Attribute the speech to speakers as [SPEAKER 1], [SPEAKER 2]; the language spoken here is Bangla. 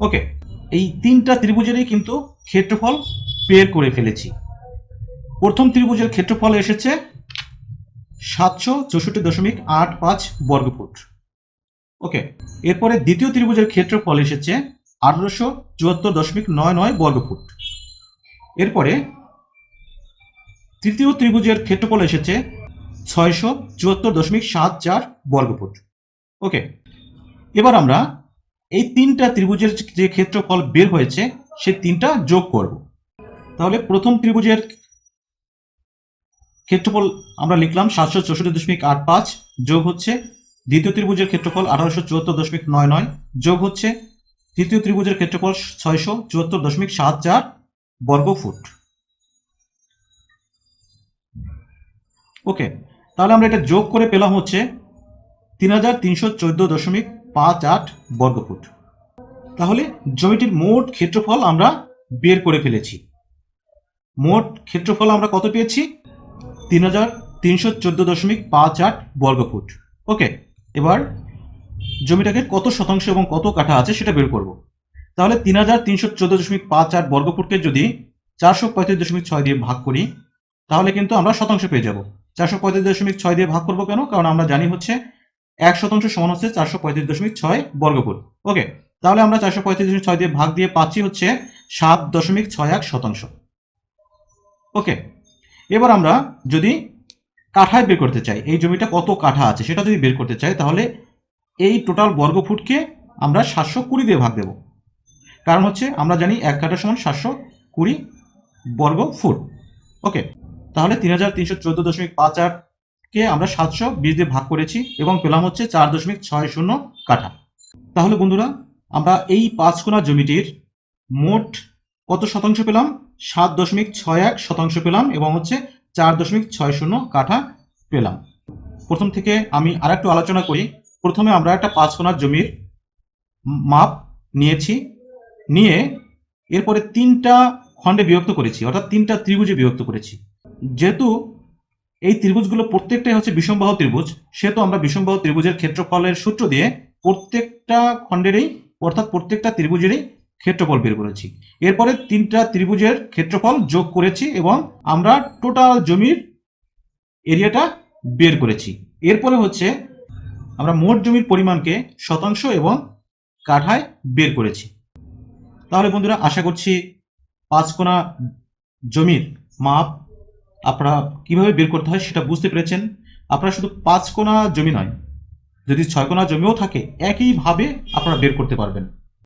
[SPEAKER 1] ওকে এই তিনটা ত্রিভুজেরই কিন্তু ক্ষেত্রফল বের করে ফেলেছি। প্রথম ত্রিভুজের ক্ষেত্রফল এসেছে সাতশো চৌষট্টি দশমিক আট পাঁচ বর্গফুট। ওকে এরপরে দ্বিতীয় ত্রিভুজের ক্ষেত্রফল এসেছে আঠারোশো চুয়াত্তর দশমিক নয় নয় বর্গফুট। এরপরে তৃতীয় ত্রিভুজের ক্ষেত্রফল এসেছে ছয়শো চুয়াত্তর দশমিক সাত চার বর্গফুট। ওকে এবার আমরা এই তিনটা ত্রিভুজের যে ক্ষেত্রফল বের হয়েছে, সে তিনটা যোগ করব। তাহলে প্রথম ত্রিভুজের ক্ষেত্রফল আমরা লিখলাম সাতশো চৌষট্টি দশমিক আট পাঁচ, যোগ হচ্ছে দ্বিতীয় ত্রিভুজের ক্ষেত্রফল আঠারোশো চুয়াত্তর দশমিক নয় নয়, যোগ হচ্ছে তৃতীয় ত্রিভুজের ক্ষেত্রফল ছয়শো চুয়াত্তর দশমিক সাত চার বর্গ ফুট ওকে, তাহলে আমরা এটা যোগ করে পেলাম হচ্ছে তিন হাজার তিনশো চোদ্দ দশমিক পাঁচ আট বর্গফুট। তাহলে জমিটির মোট ক্ষেত্রফল আমরা বের করে ফেলেছি। মোট ক্ষেত্রফল আমরা কত পেয়েছি? তিন হাজার তিনশো চোদ্দ দশমিক পাঁচ আট বর্গফুট ওকে, এবার জমিটাকে কত শতাংশ এবং কত কাঠা আছে সেটা বের করব। তাহলে তিন হাজার তিনশো চোদ্দ দশমিক পাঁচ আট বর্গফুটকে যদি চারশো পঁয়ত্রিশ দশমিক ছয় দিয়ে ভাগ করি, তাহলে কিন্তু আমরা শতাংশ পেয়ে যাব। চারশো পঁয়ত্রিশ দশমিক ছয় দিয়ে ভাগ করব কেন? কারণ আমরা জানি হচ্ছে এক শতাংশ সমান হচ্ছে চারশো পঁয়ত্রিশ দশমিক ছয় বর্গফুট ওকে তাহলে আমরা চারশো পঁয়ত্রিশ ছয় দিয়ে ভাগ দিয়ে পাচ্ছি হচ্ছে সাত দশমিক ছয় এক শতাংশ। ওকে, এবার আমরা যদি কাঠায় বের করতে চাই, এই জমিটা কত কাঠা আছে সেটা যদি বের করতে চাই, তাহলে এই টোটাল বর্গফুটকে আমরা সাতশো কুড়ি দিয়ে ভাগ দেব। কারণ হচ্ছে আমরা জানি এক কাঠা সমান সাতশো কুড়ি বর্গ ফুট ওকে, তাহলে তিন হাজার তিনশো চোদ্দ দশমিক পাঁচ আটকে আমরা সাতশো বিশ দিয়ে ভাগ করেছি এবং পেলাম হচ্ছে চার দশমিক ছয় শূন্য কাঠা। তাহলে বন্ধুরা আমরা এই পাঁচ কোণা জমিটির মোট কত শতাংশ পেলাম? সাত দশমিক ছয় এক শতাংশ পেলাম এবং হচ্ছে চার দশমিক ছয় শূন্য কাঠা পেলাম। প্রথম থেকে আমি আর একটু আলোচনা করি। প্রথমে আমরা একটা পাঁচ কোণার জমির মাপ নিয়েছি। নিয়ে এরপরে তিনটা খণ্ডে বিভক্ত করেছি, অর্থাৎ তিনটা ত্রিভুজে বিভক্ত করেছি। যেহেতু এই ত্রিভুজগুলো প্রত্যেকটাই হচ্ছে বিষমবাহু ত্রিভুজ, সেহেতু আমরা বিষমবাহু ত্রিভুজের ক্ষেত্রফলের সূত্র দিয়ে প্রত্যেকটা খণ্ডেরই অর্থাৎ প্রত্যেকটা ত্রিভুজেরই ক্ষেত্রফল বের করেছি। এরপরে তিনটা ত্রিভুজের ক্ষেত্রফল যোগ করেছি এবং আমরা টোটাল জমির এরিয়াটা বের করেছি। এরপরে হচ্ছে আমরা মোট জমির পরিমাণকে শতাংশ এবং কাঠায় বের করেছি। তাহলে বন্ধুরা, আশা করছি পাঁচ কোণা জমির মাপ আপনারা কীভাবে বের করতে হয় সেটা বুঝতে পেরেছেন। আপনারা শুধু পাঁচ কোণা জমি নয় যদি ছয় কোনা জমিও থাকে একইভাবে আপনারা বের করতে পারবেন।